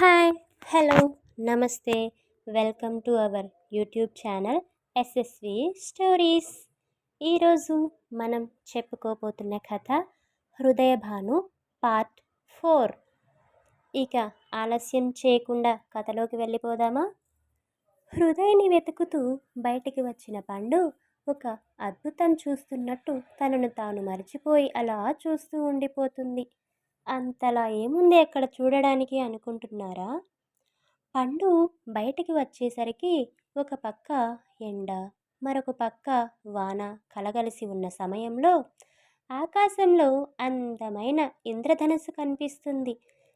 Hi hello నమస్తే. Welcome to our YouTube channel SSV stories ఈరోజు మనం చెప్పుకోబోతున్న కథ హృదయభాను పార్ట్ ఫోర్. ఇక ఆలస్యం చేయకుండా కథలోకి వెళ్ళిపోదామా? హృదయని వెతుకుతూ బయటికి వచ్చిన పండు ఒక అద్భుతం చూస్తున్నట్టు తనను తాను మర్చిపోయి అలా చూస్తూ ఉండిపోతుంది. అంతలా ఏముంది అక్కడ చూడడానికి అనుకుంటున్నారా? పండు బయటికి వచ్చేసరికి ఒక పక్క ఎండ మరొక పక్క వాన కలగలిసి ఉన్న సమయంలో ఆకాశంలో అందమైన ఇంద్రధనస్సు కనిపిస్తుంది.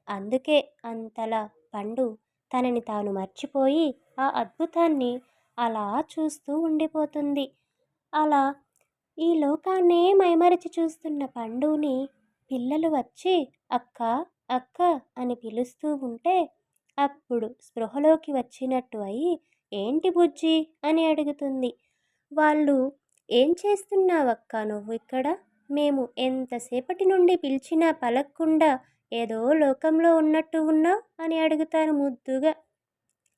అందుకే అంతలా పండు తనని తాను మర్చిపోయి ఆ అద్భుతాన్ని అలా చూస్తూ ఉండిపోతుంది. అలా ఈ లోకాన్నే మైమరిచి చూస్తున్న పండుని పిల్లలు వచ్చి అక్క అక్క అని పిలుస్తూ ఉంటే అప్పుడు స్పృహలోకి వచ్చినట్టు అయి ఏంటి బుజ్జి? అని అడుగుతుంది. వాళ్ళు ఏం చేస్తున్నావక్క నువ్వు ఇక్కడ? మేము ఎంతసేపటి నుండి పిలిచినా పలక్కుండా ఏదో లోకంలో ఉన్నట్టు ఉన్నావు అని అడుగుతారు ముద్దుగా.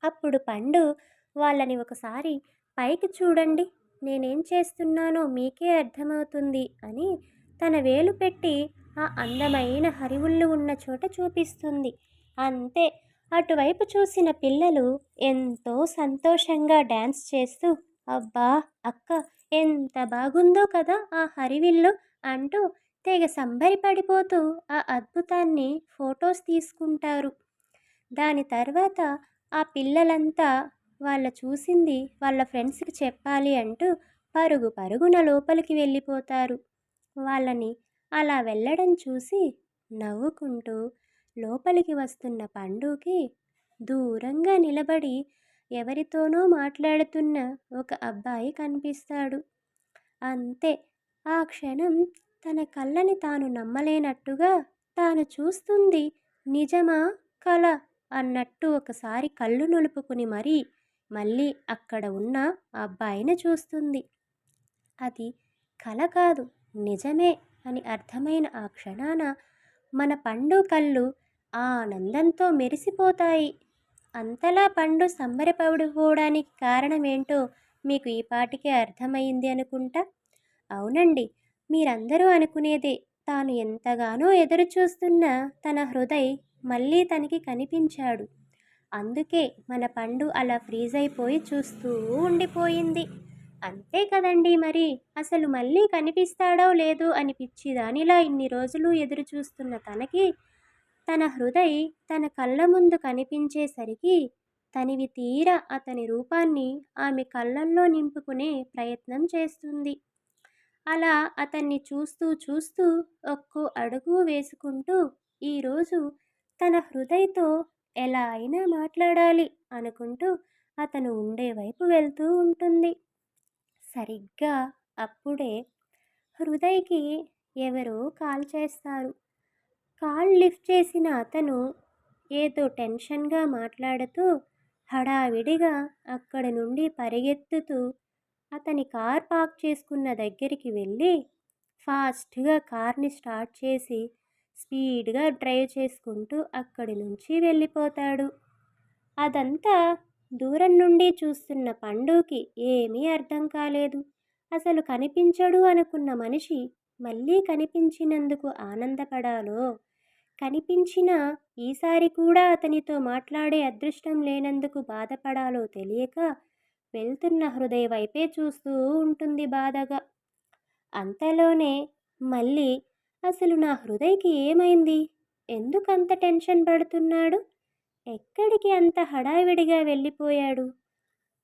అప్పుడు పండు వాళ్ళని ఒకసారి పైకి చూడండి నేనేం చేస్తున్నానో మీకే అర్థమవుతుంది అని తన వేలు పెట్టి ఆ అందమైన హరివుళ్ళు ఉన్న చోట చూపిస్తుంది. అంతే. అటువైపు చూసిన పిల్లలు ఎంతో సంతోషంగా డ్యాన్స్ చేస్తూ అబ్బా అక్క ఎంత బాగుందో కదా ఆ హరివిల్లు అంటూ తెగ సంబరిపడిపోతూ ఆ అద్భుతాన్ని ఫొటోస్ తీసుకుంటారు. దాని తర్వాత ఆ పిల్లలంతా వాళ్ళ చూసింది వాళ్ళ ఫ్రెండ్స్కి చెప్పాలి అంటూ పరుగు పరుగున లోపలికి వెళ్ళిపోతారు. వాళ్ళని అలా వెళ్ళడం చూసి నవ్వుకుంటూ లోపలికి వస్తున్న పండుకి దూరంగా నిలబడి ఎవరితోనో మాట్లాడుతున్న ఒక అబ్బాయి కనిపిస్తాడు. అంతే. ఆ క్షణం తన కళ్ళని తాను నమ్మలేనట్టుగా తాను చూస్తుంది. నిజమా? కళ అన్నట్టు ఒకసారి కళ్ళు నులుపుకుని మరీ మళ్ళీ అక్కడ ఉన్న అబ్బాయిని చూస్తుంది. అది కల కాదు నిజమే. అని అర్థమైన ఆ క్షణాన మన పండు కళ్ళు ఆనందంతో మెరిసిపోతాయి. అంతలా పండు సంబరపడిపోవడానికి కారణమేంటో మీకు ఈ పాటికే అర్థమైంది అనుకుంటా? అవునండి మీరందరూ అనుకునేదే. తాను ఎంతగానో ఎదురు చూస్తున్న తన హృదయ్ మళ్ళీ తనకి కనిపించాడు. అందుకే మన పండు అలా ఫ్రీజ్ అయిపోయి చూస్తూ ఉండిపోయింది. అంతే కదండి మరి. అసలు మళ్ళీ కనిపిస్తాడో లేదో అనిపించి దానిలా ఇన్ని రోజులు ఎదురు చూస్తున్న తనకి తన హృదయ్ తన కళ్ళ ముందు కనిపించేసరికి తనివి తీర అతని రూపాన్ని ఆమె కళ్ళల్లో నింపుకునే ప్రయత్నం చేస్తుంది. అలా అతన్ని చూస్తూ చూస్తూ ఒక్కో అడుగు వేసుకుంటూ ఈరోజు తన హృదయతో ఎలా అయినా మాట్లాడాలి అనుకుంటూ అతను ఉండే వైపు వెళ్తూ ఉంటుంది. సరిగ్గా అప్పుడే హృదయ్కి ఎవరో కాల్ చేస్తారు. కాల్ లిఫ్ట్ చేసిన అతను ఏదో టెన్షన్గా మాట్లాడుతూ హడావిడిగా అక్కడి నుండి పరిగెత్తుతూ అతని కార్ పార్క్ చేసుకున్న దగ్గరికి వెళ్ళి ఫాస్ట్గా కార్ని స్టార్ట్ చేసి స్పీడ్గా డ్రైవ్ చేసుకుంటూ అక్కడి నుంచి వెళ్ళిపోతాడు. అదంతా దూరం నుండి చూస్తున్న పండుకి ఏమీ అర్థం కాలేదు. అసలు కనిపించడు అనుకున్న మనిషి మళ్ళీ కనిపించినందుకు ఆనందపడాలో? కనిపించిన ఈసారి కూడా అతనితో మాట్లాడే అదృష్టం లేనందుకు బాధపడాలో తెలియక వెళ్తున్న హృదయ వైపే చూస్తూ ఉంటుంది బాధగా. అంతలోనే మళ్ళీ అసలు నా హృదయకి ఏమైంది? ఎందుకు అంత టెన్షన్ పడుతున్నాడు? ఎక్కడికి అంత హడావిడిగా వెళ్ళిపోయాడు?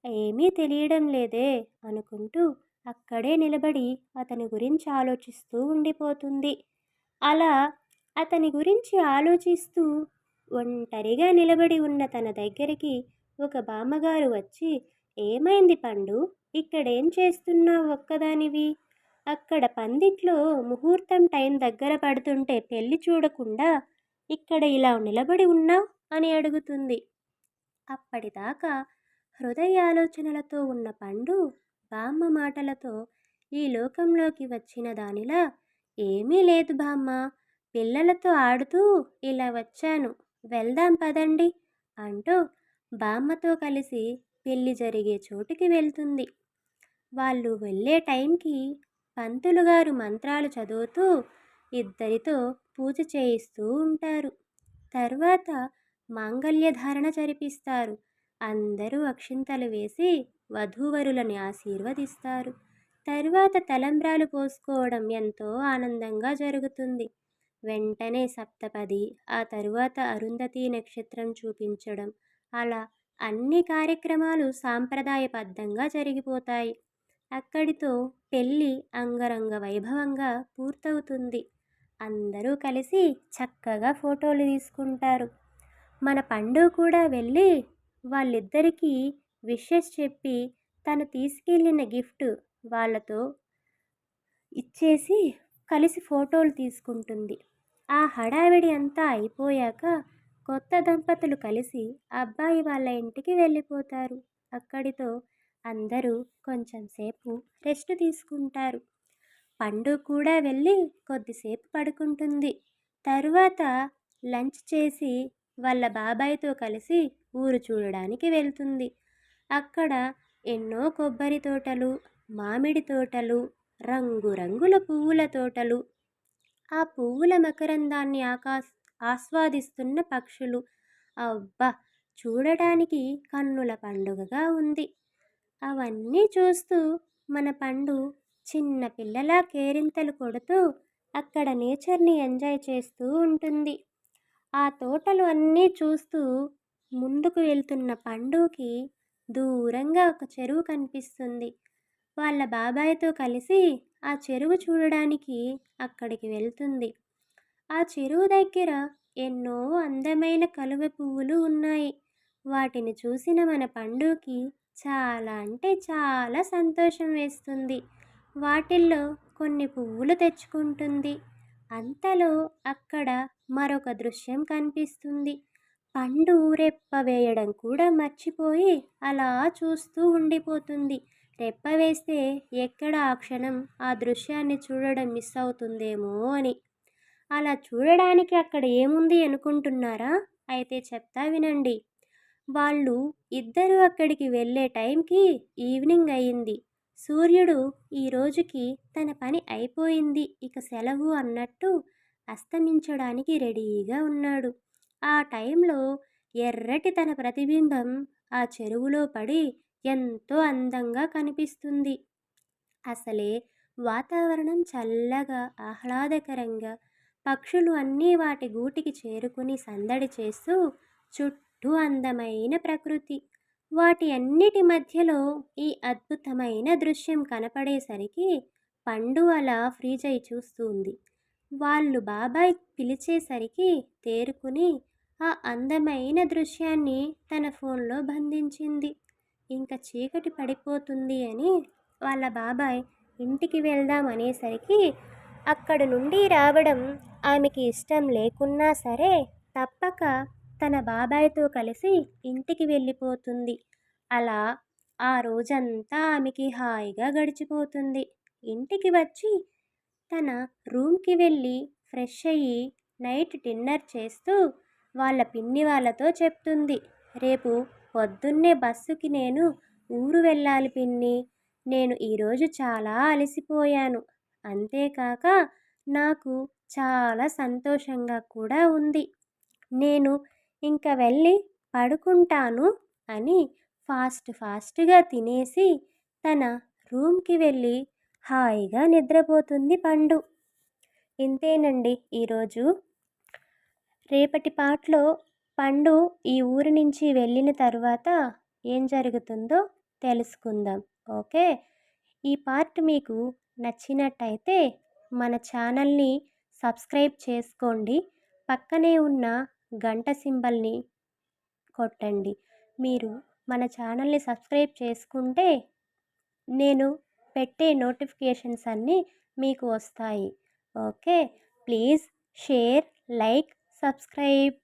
ఏమీ తెలియడం లేదే అనుకుంటూ అక్కడే నిలబడి అతని గురించి ఆలోచిస్తూ ఉండిపోతుంది. అలా అతని గురించి ఆలోచిస్తూ ఒంటరిగా నిలబడి ఉన్న తన దగ్గరికి ఒక బామ్మగారు వచ్చి ఏమైంది పండు? ఇక్కడేం చేస్తున్నావు ఒక్కదానివి? అక్కడ పందిట్లో ముహూర్తం టైం దగ్గర పడుతుంటే పెళ్ళి చూడకుండా ఇక్కడ ఇలా నిలబడి ఉన్నావు? అని అడుగుతుంది. అప్పటిదాకా హృదయ ఆలోచనలతో ఉన్న పండు బామ్మ మాటలతో ఈ లోకంలోకి వచ్చిన దానిలా ఏమీ లేదు బామ్మ పిల్లలతో ఆడుతూ ఇలా వచ్చాను. వెళ్దాం పదండి అంటూ బామ్మతో కలిసి పెళ్ళి జరిగే చోటుకి వెళ్తుంది. వాళ్ళు వెళ్ళే టైంకి పంతులు గారు మంత్రాలు చదువుతూ ఇద్దరితో పూజ చేయిస్తూ ఉంటారు. తర్వాత మాంగల్యధారణ జరిపిస్తారు. అందరూ అక్షింతలు వేసి వధూవరులని ఆశీర్వదిస్తారు. తరువాత తలంబ్రాలు పోసుకోవడం ఎంతో ఆనందంగా జరుగుతుంది. వెంటనే సప్తపది ఆ తరువాత అరుంధతి నక్షత్రం చూపించడం. అలా అన్ని కార్యక్రమాలు సాంప్రదాయబద్ధంగా జరిగిపోతాయి. అక్కడితో పెళ్ళి అంగరంగ వైభవంగా పూర్తవుతుంది. అందరూ కలిసి చక్కగా ఫోటోలు తీసుకుంటారు. మన పండు కూడా వెళ్ళి వాళ్ళిద్దరికీ విషెస్ చెప్పి తను తీసుకెళ్ళిన గిఫ్ట్ వాళ్ళతో ఇచ్చేసి కలిసి ఫోటోలు తీసుకుంటుంది. ఆ హడావిడి అంతా అయిపోయాక కొత్త దంపతులు కలిసి అబ్బాయి వాళ్ళ ఇంటికి వెళ్ళిపోతారు. అక్కడితో అందరూ కొంచెం సేపు రెస్ట్ తీసుకుంటారు. పండు కూడా వెళ్ళి కొద్దిసేపు పడుకుంటుంది. తరువాత లంచ్ చేసి వాళ్ళ బాబాయ్తో కలిసి ఊరు చూడడానికి వెళ్తుంది. అక్కడ ఎన్నో కొబ్బరి తోటలు మామిడి తోటలు రంగురంగుల పువ్వుల తోటలు. ఆ పువ్వుల మకరందాన్ని ఆకాశ ఆస్వాదిస్తున్న పక్షులు. అబ్బా! చూడటానికి కన్నుల పండుగగా ఉంది. అవన్నీ చూస్తూ మన పండు చిన్న పిల్లలా కేరింతలు కొడుతూ అక్కడ నేచర్ని ఎంజాయ్ చేస్తూ ఉంటుంది. ఆ తోటలు అన్నీ చూస్తూ ముందుకు వెళ్తున్న పండుకి దూరంగా ఒక చెరువు కనిపిస్తుంది. వాళ్ళ బాబాయ్తో కలిసి ఆ చెరువు చూడడానికి అక్కడికి వెళ్తుంది. ఆ చెరువు దగ్గర ఎన్నో అందమైన కలువ పువ్వులు ఉన్నాయి. వాటిని చూసిన మన పండుకి చాలా అంటే చాలా సంతోషం వేస్తుంది. వాటిల్లో కొన్ని పువ్వులు తెచ్చుకుంటుంది. అంతలో అక్కడ మరొక దృశ్యం కనిపిస్తుంది. పండు రెప్ప వేయడం కూడా మర్చిపోయి అలా చూస్తూ ఉండిపోతుంది. రెప్ప వేస్తే ఎక్కడ ఆ క్షణం ఆ దృశ్యాన్ని చూడడం మిస్ అవుతుందేమో అని. అలా చూడడానికి అక్కడ ఏముంది అనుకుంటున్నారా? అయితే చెప్తా వినండి. వాళ్ళు ఇద్దరు అక్కడికి వెళ్ళే టైంకి ఈవినింగ్ అయింది. సూర్యుడు ఈ రోజుకి తన పని అయిపోయింది. ఇక సెలవు అన్నట్టు అస్తమించడానికి రెడీగా ఉన్నాడు. ఆ టైంలో ఎర్రటి తన ప్రతిబింబం ఆ చెరువులో పడి ఎంతో అందంగా కనిపిస్తుంది. అసలే వాతావరణం చల్లగా ఆహ్లాదకరంగా పక్షులు అన్నీ వాటి గూటికి చేరుకుని సందడి చేస్తూ చుట్టూ అందమైన ప్రకృతి. వాటి అన్నిటి మధ్యలో ఈ అద్భుతమైన దృశ్యం కనపడేసరికి పండు అలా ఫ్రీజ్ అయి చూస్తుంది. వాళ్ళు బాబాయ్ పిలిచేసరికి తేరుకుని ఆ అందమైన దృశ్యాన్ని తన ఫోన్లో బంధించింది. ఇంకా చీకటి పడిపోతుంది అని వాళ్ళ బాబాయ్ ఇంటికి వెళ్దాం అనేసరికి అక్కడ నుండి రావడం ఆమెకి ఇష్టం లేకున్నా సరే తప్పక తన బాబాయ్తో కలిసి ఇంటికి వెళ్ళిపోతుంది. అలా ఆ రోజంతా ఆమెకి హాయిగా గడిచిపోతుంది. ఇంటికి వచ్చి తన రూమ్కి వెళ్ళి ఫ్రెష్ అయ్యి నైట్ డిన్నర్ చేస్తూ వాళ్ళ పిన్ని వాళ్ళతో చెప్తుంది. రేపు పొద్దున్నే బస్సుకి నేను ఊరు వెళ్ళాలి పిన్ని. నేను ఈరోజు చాలా అలసిపోయాను. అంతేకాక నాకు చాలా సంతోషంగా కూడా ఉంది. నేను ఇంకా వెళ్ళి పడుకుంటాను అని ఫాస్ట్ ఫాస్ట్గా తినేసి తన రూమ్కి వెళ్ళి హాయిగా నిద్రపోతుంది పండు. ఇంతేనండి ఈరోజు. రేపటి పాటలో పండు ఈ ఊరి నుంచి వెళ్ళిన తర్వాత ఏం జరుగుతుందో తెలుసుకుందాం. ఓకే? ఈ పార్ట్ మీకు నచ్చినట్టయితే మన ఛానల్ని సబ్స్క్రైబ్ చేసుకోండి. పక్కనే ఉన్న గంట సింబల్ని కొట్టండి. మీరు మన ఛానల్ని సబ్స్క్రైబ్ చేసుకుంటే నేను పెట్టే నోటిఫికేషన్స్ అన్నీ మీకు వస్తాయి. Okay? Please share like subscribe.